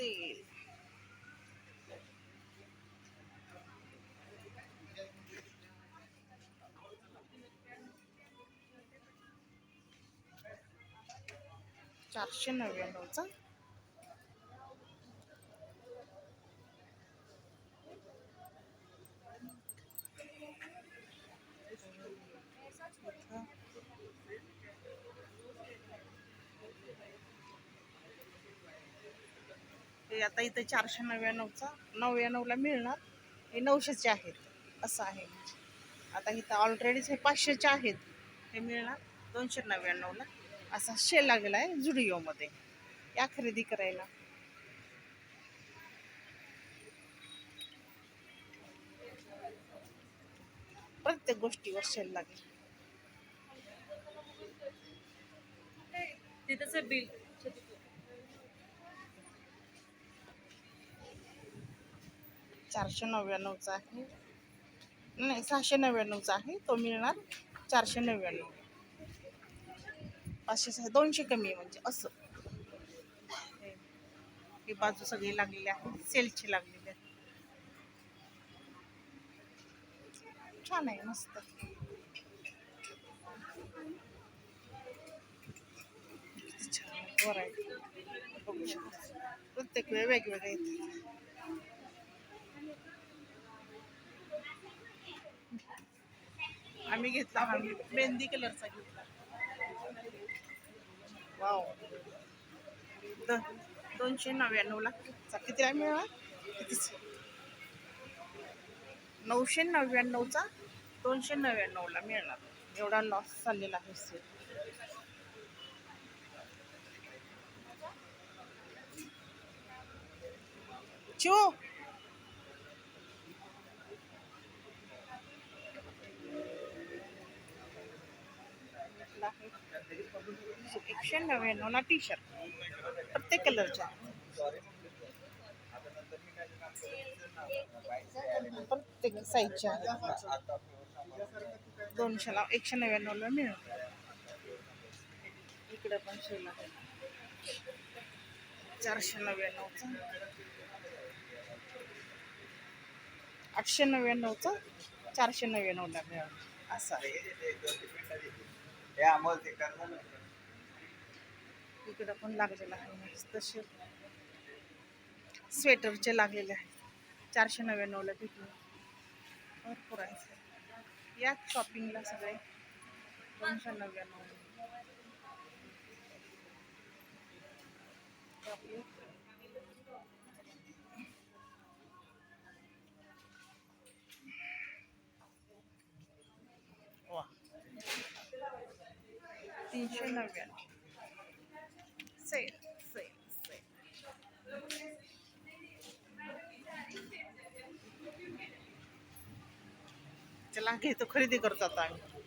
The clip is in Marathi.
सेल चारशे नव्याण्णवचा हे आता इथं चारशे नव्याण्णवचा नव्याण्णवला मिळणार. हे नऊशेचे आहेत. असं आहे. आता इथं ऑलरेडीच हे पाचशेचे आहेत. हे मिळणार. दोनशे नव्याण्णवला. असा शेल लागलेला आहे जुडिओमध्ये या खरेदी करायला. प्रत्येक गोष्टीवर शेल लागेल. तिथंच बिल. चारशे नव्याण्णवचा आहे. नाही सहाशे नव्याण्णवचा आहे. तो मिळणार चारशे नव्याण्णव. पाचशे सहा दोनशे कमी आहे म्हणजे असं. ही बाजू सगळी लागलेली आहे. सेलची लागलेली आहे. छान आहे मस्त. किती छान व्हरायटी. बघू शकतो. प्रत्येक वेळ वेगवेगळे येतात. आम्ही घेतला. मेहंदी कलरचा घेतला. वाव. द दोनशे नव्याण्णवला चा कितीला मिळणार कितीच? नऊशे नव्याण्णवचा दोनशे नव्याण्णवला मिळणार. एवढा लॉस चाललेला आहे सेल चिओ आहे. एकशे नव्याण्णवला टी शर्ट प्रत्येक कलरच्या प्रत्येक साईजच्या दोनशे दोनशेला एकशे नव्याण्णवला मिळणार इकडे पण शेल आहे चारशे नव्याण्णवचा. आठशे नव्याण्णवचा चारशे नव्याण्णवला मिळणार असा इकडं पण लागलेलं आहे तसे स्वेटरचे लागलेले आहे. चारशे नव्याण्णवला भेटून भरपूर आहे. याच शॉपिंगला सगळे दोनशे नव्याण्णव. तीनशे नव्याण्णव सेल सेल सेल चला घेतो खरेदी करतो आता आम्ही.